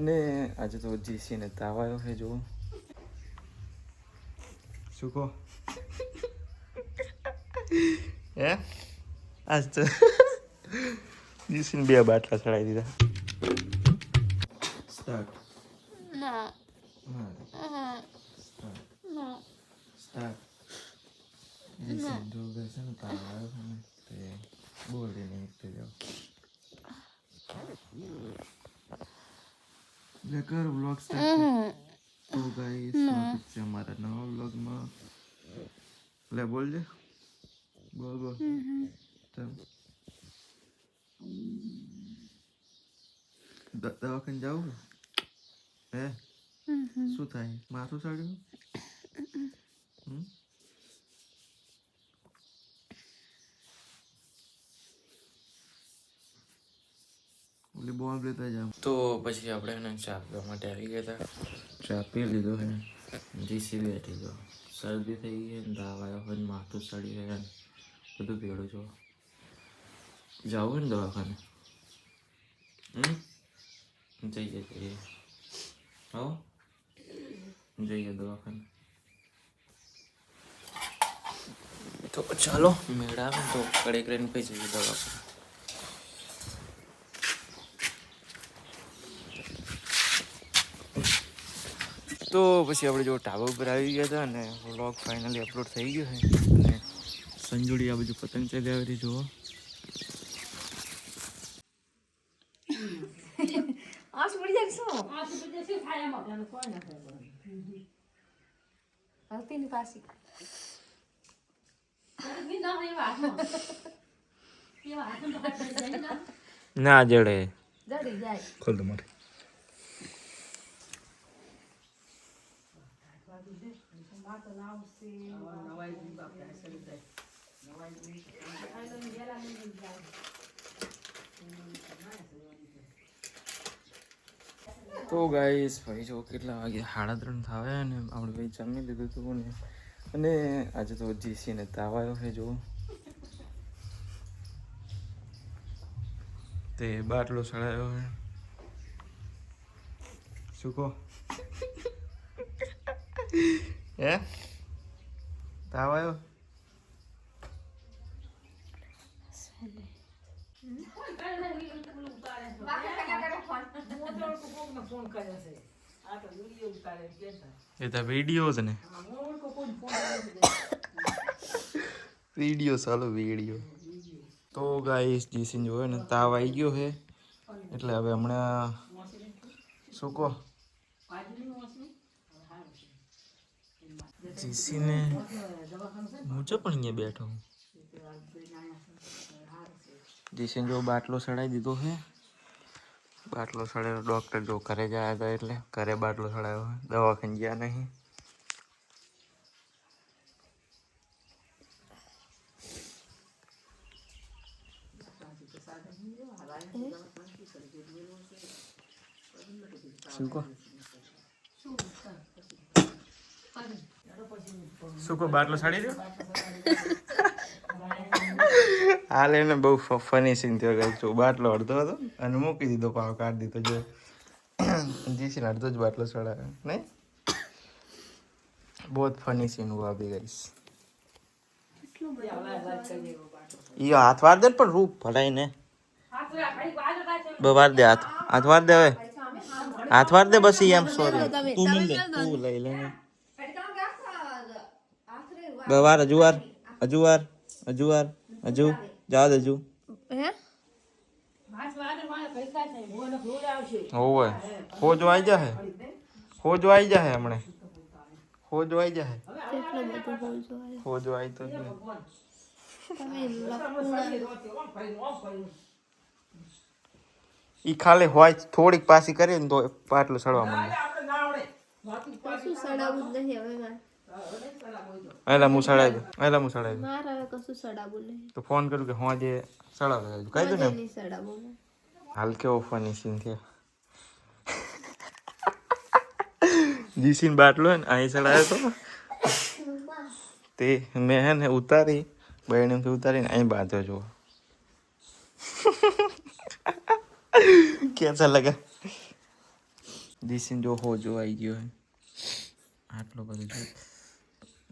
અને આજે તો જીસીને તાવ આવ્યો છે જુઓ. શું કહો? હે? આજ તો જીસીને બે બાટલા ચડાવી દીધા. સ્ટાર્ટ. ના. સ્ટાર્ટ. સ્ટાર્ટ. જીસીને જો બેસે ને તાવ આવ્યો છે ને તે બોલી નહીં તો જાઓ લે કર વ્લોગ સ્ટાર્ટ તો ગાઈસ સ્વાગત છે અમારા નવા વ્લોગમાં લે બોલજે બોલ બોલ ચાલ દ- દવાખાને જાવું હે શું થાય માથું ચડ્યું હમ? બોમ્બ લેતા જાવ તો પછી આપણે એને ચા પીવા માટે આવી ગયા હતા. ચા પી લીધો હે. જીસી બેઠી ગયો. શરદી થઈ ગઈ ને તાવ આવ્યો હોય માથું સડી ગયા ને બધું ભેળું છો. જાવું ને દવાખાને? હમ? જઈએ જઈએ. હો? જઈએ દવાખાને. તો ચાલો મેળા ને તો કડેક રહીને પછી જઈએ દવાખાને. તો પછી આપણે જો ટાવર ઉપર આવી ગયા હતા અને વ્લોગ ફાઇનલી અપલોડ થઈ ગયો છે. અને સંજોડી આ બધું પતંગ આવી રહી જુઓ. ના જડે. જડી જાય. શું હલતી ની પાછી ના જડે જડી જાય ખોલ દો મારે તો ગાઈસ ભાઈ જો કેટલા વાગે સાડા ત્રણ થાવે અને આપણે ભાઈ જમી લીધું હતું ને. અને આજે તો જીસીને તાવ આવ્યો છે જો તે બાટલો સડાયો છે. શું કહો? હે? તાવ આવ્યો એ તો વીડિયો ને. વીડિયો ચાલો વીડિયો તો ગાઈસ જીસીન જોયો ને, તાવ આવી ગયો છે. એટલે હવે હમણાં શું કહો? જીસીને હું છે પણ અહીંયા બેઠો હું જીસીને જો બાટલો સડાઈ દીધો છે બાટલો સડાયો ડૉક્ટર જો ઘરે ગયા હતા એટલે ઘરે બાટલો સડાયો દવાખાને ગયા નહીં શું કહો સુકો બાટલો સાડી દો? હાલ એને બહુ ફની સીન થયો ગયો બાટલો અડધો હતો અને મૂકી દીધો પાવ કાઢી દીધો, જો. જીસીને અડધો જ બાટલો સડાવે નહીં? બહુ ફની સીન હું આવી ગઈશ ઈ હાથ વાર દે પણ રૂપ ભરાય ને. બવાર દે હાથ. હાથ વાર દે હવે. હાથ વાર દે બસ એમ સોરી તું તું લઈ લે ને બવાર હજુ વાર હજુ વાર હજુ વાર હજુ જા દે હજુ હે? હોવે. હોજો આવી જાહે. હોજો આવી જાહે હમણે. હોજો આવી જાહે. હોલ આવી તો ઈ ખાલી હોય થોડીક પાછી કરીને તો પાટલું સડવા માંડે. આયલા હું સડાવી આયલા હું સડાવી મારા હવે કશું સડાવું નહીં. તો ફોન કરું કે હું આજે સડાવી દઉં કહી દઉં ને સડાવું હાલ કેવો ફની સીન થયો. જીસીન બાટલો ને અહીં સડાયો તો તે મેં હે ને ઉતારી બહેણથી ઉતારીને અહીં બાંધ્યો જુઓ. કેસા લગા? જીસીન જો હો જો આવી ગયો આટલો બધો જોયું.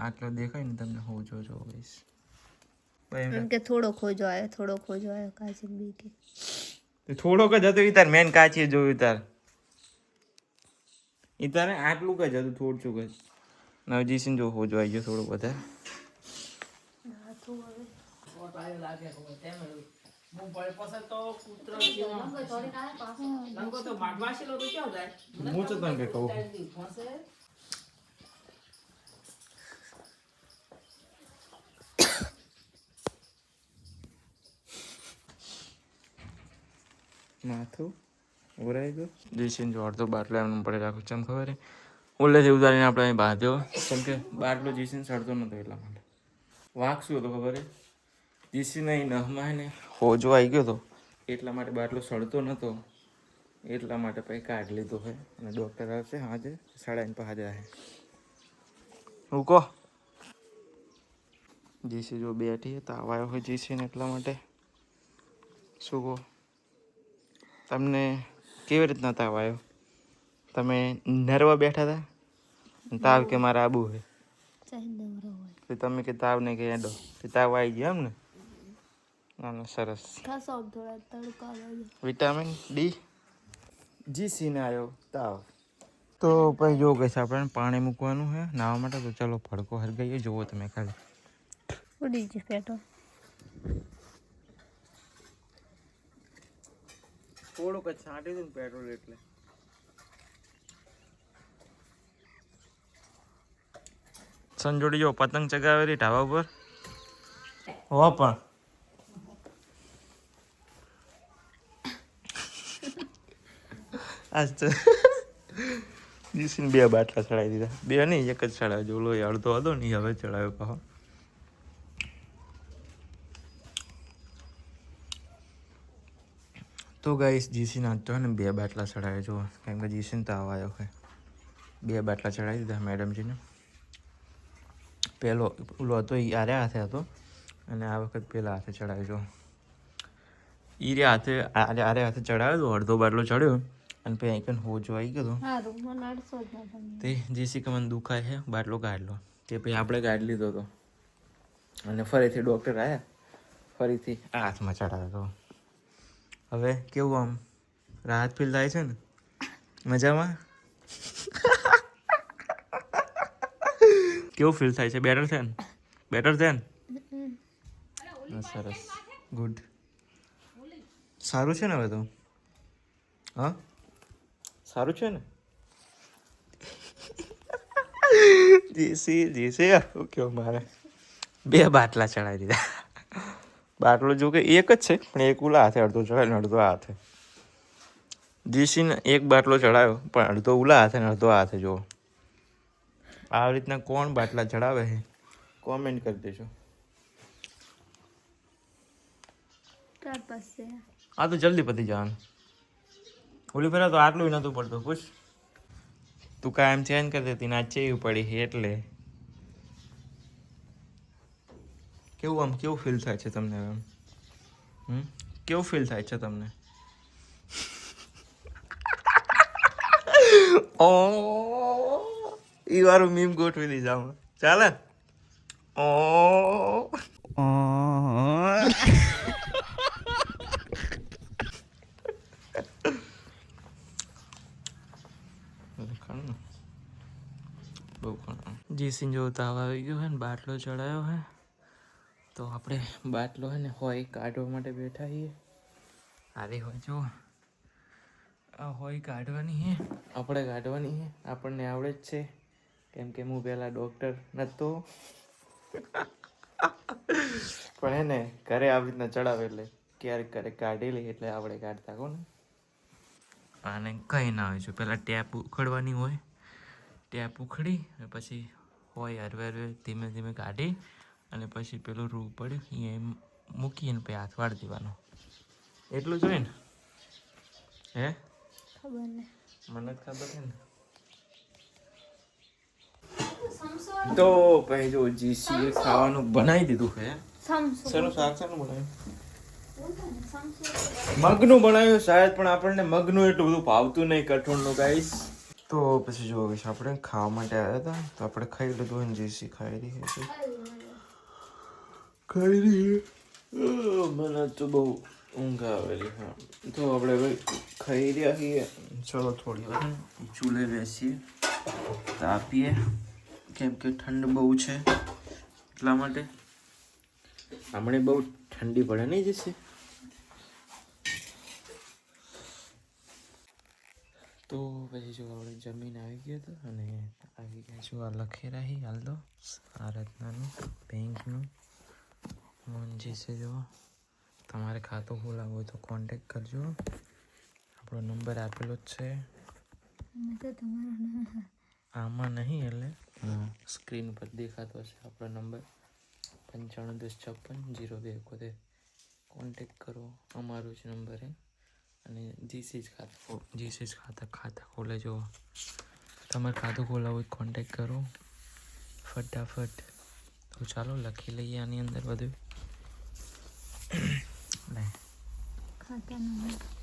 આટલો દેખાય ને તમને હું જો જો ગઈશ એમ કે થોડો ખોજો આવ્યો થોડો ખોજો આવ્યો કાચી બી કે થોડોક જ હતો ઈ તાર મેન કાચી જોયું તાર. તારે આટલું જ હતું થોડું ચૂક જ નવજીસિંહ જો હો જો આવી ગયો થોડું વધારે હું તો તને કહું? માથું ઉરાઈ ગયું. જયસિંહ જો અડધો બાટલો એમને પડે રાખું ચમ ખબર ઓલેથી ઉતારીને આપણે અહીં બાંધ્યો. કેમ બાટલો જયસિંહ સડતો નહોતો એટલા માટે. વાંક શું ખબર જીસીને અહીં નહમાં ને હોજો આવી ગયો હતો. એટલા માટે બાટલો સડતો નતો. એટલા માટે પછી કાઢ લીધો હોય અને ડૉક્ટર આવશે હાજે સાડા આઠ હાજર આવે કહો? જીસી જો બેઠી તાવ આવ્યો હોય જીસીને એટલા માટે. શું કહો? તમને કેવી રીતના તાવ આવ્યો? તમે નર્વા બેઠા હતા તાવ કે મારા આબુ છે હોય તો તમે કે તાવ ને કે એડો. તો તાવ આવી ગયો એમ ને ના ના સરસ વિટામિન ડી જી સી જીસીને આવ્યો તાવ. તો પછી જો કહીશ આપણે પાણી મૂકવાનું છે નાવા માટે તો ચલો ફડકો હરગાઈએ જુઓ તમે ખાલી. ઉડી પેટો. થોડુંક જ છાંટી દઉં પેટ્રોલ એટલે. સંજોડી જો પતંગ ચગાવેલી ઢાબા ઉપર? હો પણ. આજ તો જીસીને બે બાટલા ચડાવી દીધા. બે નહીં એક જ ચડાવ્યો ઓલો એ અડધો હતો ને હવે ચડાવ્યો પાછો. તો ગાઈસ જીસી નાચતો હોય ને બે બાટલા ચડાવ્યા જુઓ કેમ કે જીસીને તાવ આવ્યો હોય બે બાટલા ચડાવી દીધા મેડમજીને. પહેલો ઓલો હતો એ આરે હાથે હતો અને આ વખત પહેલાં હાથે ચડાવ્યો એ રે હાથે આરે આરે હાથે ચડાવ્યો હતો અડધો બાટલો ચડ્યો અને પછી અહીં કન હોજો આવી ગયો તો. તમે તે જેસી કે મને દુખાય છે બાટલો કાઢ લો તે પછી આપણે કાઢી લીધો હતો અને ફરીથી ડૉક્ટર આવ્યા ફરીથી આ હાથમાં ચડાવ્યો તો. હવે કેવું આમ? રાહત ફીલ થાય છે ને? મજામાં? કેવું ફીલ થાય છે? બેટર છે ને? બેટર છે ને? સરસ. ગુડ સારું છે ને હવે તો? હા? સારું છે ને? જીસી જીસી ઓકે મારે બે બાટલા ચડાવી દીધા. બાટલો જો કે એક જ છે પણ એક ઉલા હાથે અડધો ચડાવ્યો અડધો આ હાથે. જીસીને એક બાટલો ચડાવ્યો પણ અડધો ઉલા હાથે ને અડધો હાથે જુઓ. આવી રીતના કોણ બાટલા ચડાવે છે? કોમેન્ટ કરી દેજો. આ તો જલ્દી પતી જવાનું. ઓલી પહેલાં તો આટલું નહોતું પડતું પૂછ તું કાયમ ચેન્જ કરી દેતી ના ચેવી પડી એટલે. કેવું આમ કેવું ફીલ થાય છે તમને એમ હમ? કેવું ફીલ થાય છે તમને? ઓ એ વારું મીમ ગોઠવી દીધા હું ચાલે ઓ જી સિંહ જોતા આવી ગયો હે ને, બાટલો ચડાયો હે. તો આપણે બાટલો હે ને હોય કાઢવા માટે બેઠા છીએ. અરે હોય જો આ હોય કાઢવાની હે. આપણે કાઢવાની હે. આપણને આવડે જ છે. કેમ કે હું પહેલાં ડૉક્ટર નહોતો પણ હે ને, ઘરે આવી રીતના ચડાવે એટલે ક્યારેક ક્યારેક લઈએ એટલે આપણે કાઢતા કોને અને કંઈ ના હોય છે પહેલાં ટેપ ઉખડવાની હોય. ટેપ ઉખડી પછી હોય હરવે હરવે ધીમે ધીમે કાઢી. અને પછી પેલું રૂ પડ્યું અહીંયા મૂકી અને પછી હાથ વાળી દેવાનો. એટલું જોઈએ ને? હે? ખબર ને મને જ ખબર છે ને. તો પછી જો જીસી ખાવાનું બનાવી દીધું છે સરસ શાક બનાવ્યું? મગનું બનાવ્યું શાયદ પણ આપણને મગનું એટલું બધું ભાવતું નહીં કઠોળનું ગાઈસ તો પછી જો આપણે ખાવા માટે આવ્યા હતા તો આપણે ખાઈ લીધું જેસી ખાઈ રહી છે. છે. મને તો બહુ ઊંઘ આવેલી હા તો આપણે હવે ખાઈ રહ્યા છીએ. ચલો થોડી વાર ચૂલે બેસીએ તાપીએ કેમ કે ઠંડ બહુ છે એટલા માટે. હમણાં બહુ ઠંડી પડે નહીં જશે? તો પછી જો આપણે જમીન આવી ગયો હતો અને આવી ગયા જો આ લખી રહી હાલ તો. આ રત્નાનું બેંકનું. મન છે જો તમારે ખાતું ખોલાવવું હોય તો કોન્ટેક કરજો. આપણો નંબર આપેલો જ છે. આમાં નહીં એટલે સ્ક્રીન પર દેખાતો હશે આપણો નંબર પંચાણું દસ છપ્પન જીરો બે એકોતેર. કોન્ટેક કરો અમારો જ નંબર છે અને જીસી જ ખાતા જીસીસ જ ખાતા ખાતા ખોલે જો. તમારે ખાતું ખોલાવવું હોય કોન્ટેક કરો. ફટાફટ. તો ચાલો લખી લઈએ આની અંદર બધું. લે ખાતા નંબર